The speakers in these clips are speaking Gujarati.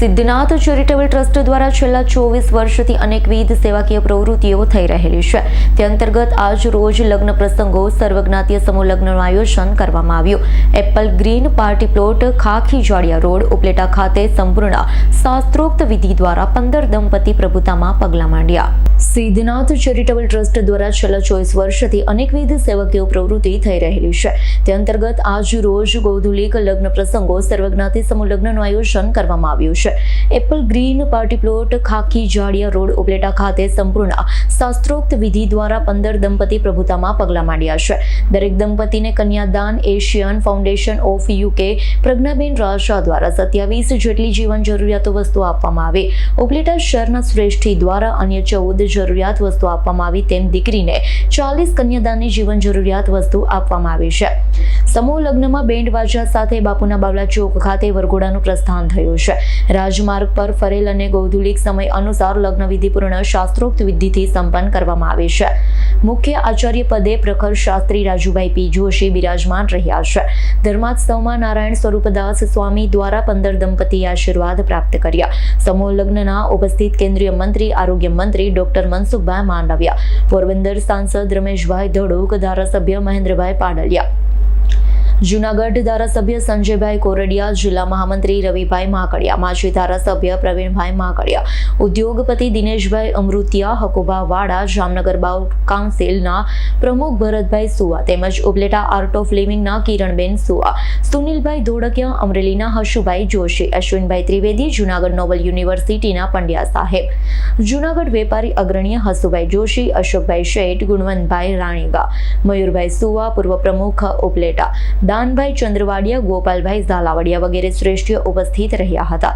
સિદ્ધનાથ ચેરિટેબલ ટ્રસ્ટ દ્વારા છેલ્લા ચોવીસ વર્ષથી અનેકવિધ સેવાકીય પ્રવૃત્તિઓ થઈ રહેલી છે. તે અંતર્ગત આજ રોજ લગ્ન પ્રસંગો, સર્વજ્ઞાતીય સમૂહ લગ્નનું આયોજન કરવામાં આવ્યું. Apple green party plot, Khakhi Jadiya road, Upleta ખાતે સંપૂર્ણ શાસ્ત્રોક્ત વિધિ દ્વારા પંદર દંપતી પ્રભુતામાં પગલાં માંડ્યા. સિદ્ધનાથ ચેરિટેબલ ટ્રસ્ટ દ્વારા છેલ્લા ચોવીસ વર્ષથી અનેકવિધ સેવાકીય પ્રવૃત્તિ થઈ રહેલી છે. તે અંતર્ગત આજ રોજ ગૌધુલિક લગ્ન પ્રસંગો, સર્વજ્ઞાતી સમૂહ લગ્નનું આયોજન કરવામાં આવ્યું છે. Apple green party plot Khakhi Jadiya road Upleta ખાતે સંપૂર્ણ શાસ્ત્રોક્ત વિધિ દ્વારા પંદર દંપતી પ્રભુતામાં પગલાં માંડ્યા છે. દરેક દંપતીને કન્યાદાન Asian foundation of UK Pragnaben Rasha દ્વારા સત્યાવીસ જેટલી જીવન જરૂરિયાતો વસ્તુ આપવામાં આવી. ઉપલેટા શહેરના શ્રેષ્ઠી દ્વારા અન્ય ચૌદ જરૂરિયાત વસ્તુ આપવામાં આવી. તેમ દીકરીને ચાલીસ કન્યાદાનની જીવન જરૂરિયાત વસ્તુ આપવામાં આવી છે. સમૂહ લગ્નમાં બેન્ડ વાજા સાથે બાપુના બાવલા ચોક ખાતે વરઘોડાનું પ્રસ્થાન થયું છે. રાજમાર્ગ પર ફરેલ અને ગૌધુલિક સમય અનુસાર લગ્ન વિધિપૂર્ણ શાસ્ત્રોક્ત વિધિથી સંપન્ન કરવામાં આવે છે. મુખ્ય આચાર્ય પદે પ્રખર શાસ્ત્રી રાજુભાઈ પી જોશી બિરાજમાન રહ્યા છે. ધર્માત્સવમાં નારાયણ સ્વરૂપદાસ સ્વામી દ્વારા પંદર દંપતીએ આશીર્વાદ પ્રાપ્ત કર્યા. સમૂહ લગ્નના ઉપસ્થિત કેન્દ્રીય મંત્રી, આરોગ્ય મંત્રી ડોક્ટર મનસુખભાઈ માંડવિયા, પોરબંદર સાંસદ રમેશભાઈ ધડુક, ધારાસભ્ય મહેન્દ્રભાઈ પાડલિયા. જૂનાગઢ ધારાસભ્ય સંજયભાઈ કોરડિયા, જિલ્લા મહામંત્રી રવિભાઈ માકડિયા, માજી ધારાસભ્ય પ્રવીણભાઈ માકડિયા, ઉદ્યોગપતિ દિનેશભાઈ અમૃતિયા હકુબા વાડા જામનગર બાઉ કાઉન્સિલના પ્રમુખ ભરતભાઈ સુવા તેમજ ઉપલેટા આર્ટ ઓફ લિવિંગના કિરણબેન સુવા, સુનિલભાઈ ધોળકિયા, અમરેલીના હશુભાઈ જોશી, અશ્વિનભાઈ ત્રિવેદી, જૂનાગઢ નોબલ યુનિવર્સિટીના પંડ્યા સાહેબ, જૂનાગઢ વેપારી અગ્રણીય હસુભાઈ જોશી, અશોકભાઈ શેઠ, ગુણવંતભાઈ રાણીગા, મયુરભાઈ સુવા, પૂર્વ પ્રમુખ ઉપલેટા દાનભાઈ ચંદ્રવાડિયા, ગોપાલભાઈ ઝાલાવાડિયા વગેરે શ્રેષ્ઠીઓ ઉપસ્થિત રહ્યા હતા.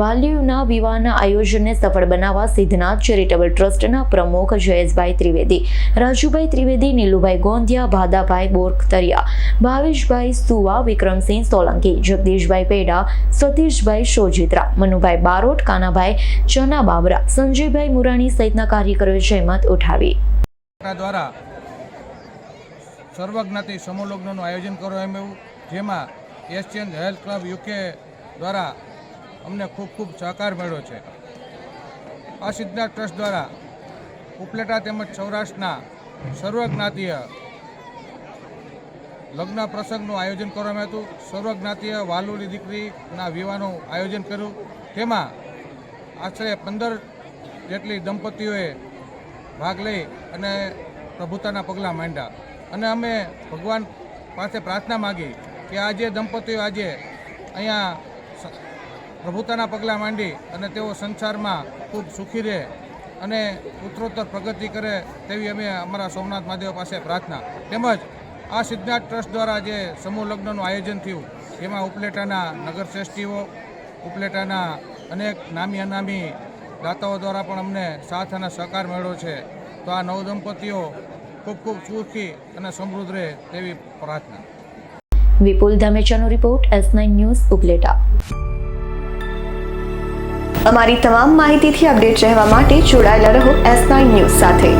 વાલીઓના વિવાહના આયોજનને સફળ બનાવવા સિદ્ધનાથ ચેરિટેબલ ટ્રસ્ટના પ્રમુખ જયેશભાઈ ત્રિવેદી, રાજુભાઈ ત્રિવેદી, નીલુભાઈ ગોંધિયા, ભાદાભાઈ બોરખતરિયા, ભાવેશભાઈ સુવા, વિક્રમસિંહ સોલંકી, જગદીશભાઈ પેડા, સતીશભાઈ શોજિત્રા મનુભાઈ બારોટ, કાનાભાઈ ચના બાબરા સંજયભાઈ મુરાણી સહિતના કાર્યકરોએ જહેમત ઉઠાવી. દ્વારા સર્વજ્ઞાતિ સમૂહ આયોજન કરવામાં આવ્યું જેમાં એશિયન હેલ્થ ક્લબ યુકે દ્વારા અમને ખૂબ ખૂબ સહકાર મળ્યો છે. આ સિદ્ધનાથ ટ્રસ્ટ દ્વારા ઉપલેટા તેમજ સૌરાષ્ટ્રના સર્વજ્ઞાતીય લગ્ન પ્રસંગનું આયોજન કરવામાં હતું. સર્વજ્ઞાતીય વાલુડી દીકરીના વિવાહનું આયોજન કર્યું. તેમાં આશરે પંદર જેટલી દંપતીઓએ ભાગ લઈ અને પ્રભુતાના પગલાં માંડ્યા. અને અમે ભગવાન પાસે પ્રાર્થના માગી કે આ જે દંપતીઓ આજે અહીંયા પ્રભુતાના પગલાં માંડી અને તેઓ સંસારમાં ખૂબ સુખી રહે અને ઉત્તરોત્તર પ્રગતિ કરે તેવી અમે અમારા સોમનાથ મહાદેવ પાસે પ્રાર્થના. તેમજ આ સિદ્ધનાથ ટ્રસ્ટ દ્વારા જે સમૂહ લગ્નનું આયોજન થયું તેમાં ઉપલેટાના નગરશ્રેષ્ઠીઓ, ઉપલેટાના અનેક નામી અનામી દાતાઓ દ્વારા પણ અમને સાથ અને સહકાર મળ્યો છે. તો આ નવ દંપતીઓ ખૂબ ખૂબ સુખી અને સમૃદ્ધ રહે તેવી પ્રાર્થના. Vipul ધામેચાનો report S nine news Upleta. અમારી તમામ માહિતીથી અપડેટ રહેવા માટે જોડાયેલા રહો એસ નાઇન ન્યૂઝ સાથે.